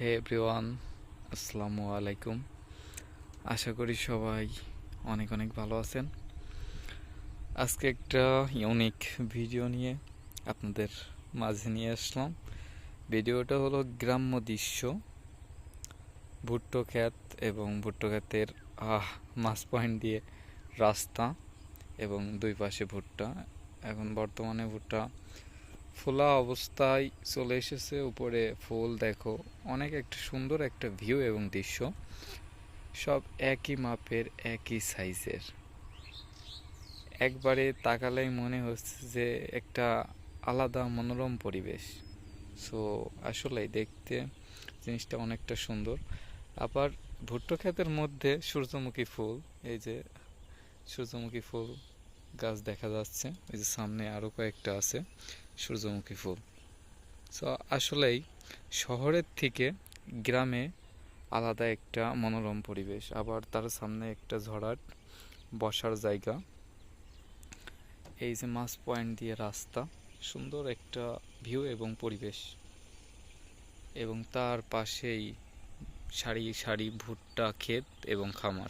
হে everyone আসসালামু আলাইকুম। আশা করি সবাই অনেক অনেক ভালো আছেন। আজকে একটা ইউনিক ভিডিও নিয়ে আপনাদের মাঝে নিয়ে আসলাম। ভিডিওটা হলো গ্রাম্য দৃশ্য, ভুট্টো ক্ষেত এবং ভুট্টো ক্ষেতের, আহ, মাছ পয়েন্ট দিয়ে রাস্তা এবং দুই পাশে ভুট্টা। এখন বর্তমানে ভুট্টা ফোলা অবস্থায় চলে এসেছে। উপরে ফুল দেখো, অনেক একটা সুন্দর একটা ভিউ এবং দৃশ্য। সব একই মাপের, একই সাইজের একবারে তাকালেই মনে হচ্ছে যে একটা আলাদা মনোরম পরিবেশ। সো আসলে দেখতে জিনিসটা অনেকটা সুন্দর। আবার ভুট্টো ক্ষেতের মধ্যে সূর্যমুখী ফুল, এই যে সূর্যমুখী ফুল গাছ দেখা যাচ্ছে, এই যে সামনে আরও কয়েকটা আছে। সূর্যমুখী ফুল। সো আসলেই শহরের থেকে গ্রামে আলাদা একটা মনোরম পরিবেশ। আবার তার সামনে একটা ঝড়াট বসার জায়গা। এই যে মাছ পয়েন্ট দিয়ে রাস্তা, সুন্দর একটা ভিউ এবং পরিবেশ। এবং তার পাশেই সারি সারি ভুট্টা ক্ষেত এবং খামার।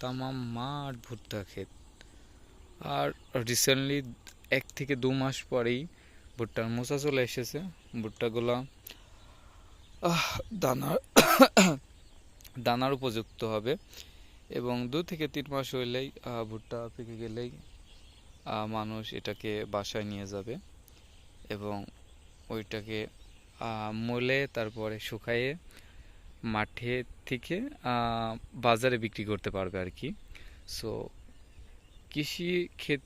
তামাম মাঠ ভুট্টা ক্ষেত। আর রিসেন্টলি এক থেকে দু মাস পরেই ভুট্টার মোচা চলে এসেছে। ভুট্টাগুলো দানার দানার উপযুক্ত হবে। এবং দু থেকে তিন মাস হইলেই ভুট্টা পেকে গেলেই মানুষ এটাকে বাসায় নিয়ে যাবে এবং ওইটাকে মলে তারপরে শুকাইয়ে মাঠে থেকে বাজারে বিক্রি করতে পারবে আর কি। সো কৃষি ক্ষেত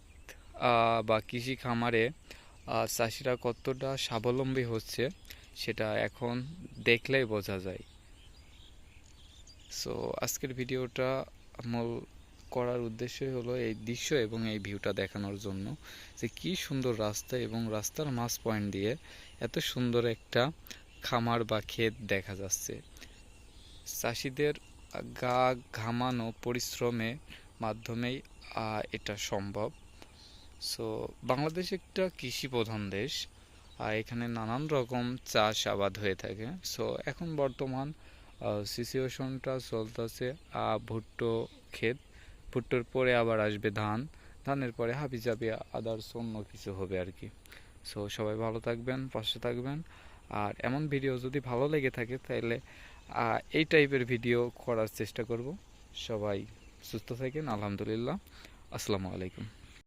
বা কৃষি খামারে চাষিরা কতটা স্বাবলম্বী হচ্ছে সেটা এখন দেখলেই বোঝা যায়। সো আজকের ভিডিওটা মূল করার উদ্দেশ্যই হলো এই দৃশ্য এবং এই ভিউটা দেখানোর জন্য যে কি সুন্দর রাস্তা এবং রাস্তার মাঝ পয়েন্ট দিয়ে এত সুন্দর একটা খামার বা ক্ষেত দেখা যাচ্ছে। চাষিদের গা ঘামানো পরিশ্রমের মাধ্যমেই এটা সম্ভব। সো বাংলাদেশ একটা কৃষি প্রধান দেশ, আর এখানে নানান রকম চাষ আবাদ হয়ে থাকে। সো এখন বর্তমান সিচুয়েশনটা চলতেছে ভুট্টো ক্ষেত। ভুট্টোর পরে আবার আসবে ধান। ধানের পরে হাবি যাবে আদার্স অন্য কিছু হবে আর কি। সো সবাই ভালো থাকবেন, পাশে থাকবেন। আর এমন ভিডিও যদি ভালো লেগে থাকে তাহলে এই টাইপের ভিডিও করার চেষ্টা করব। সবাই সুস্থ থাকেন, আলহামদুলিল্লাহ। আসসালামু আলাইকুম।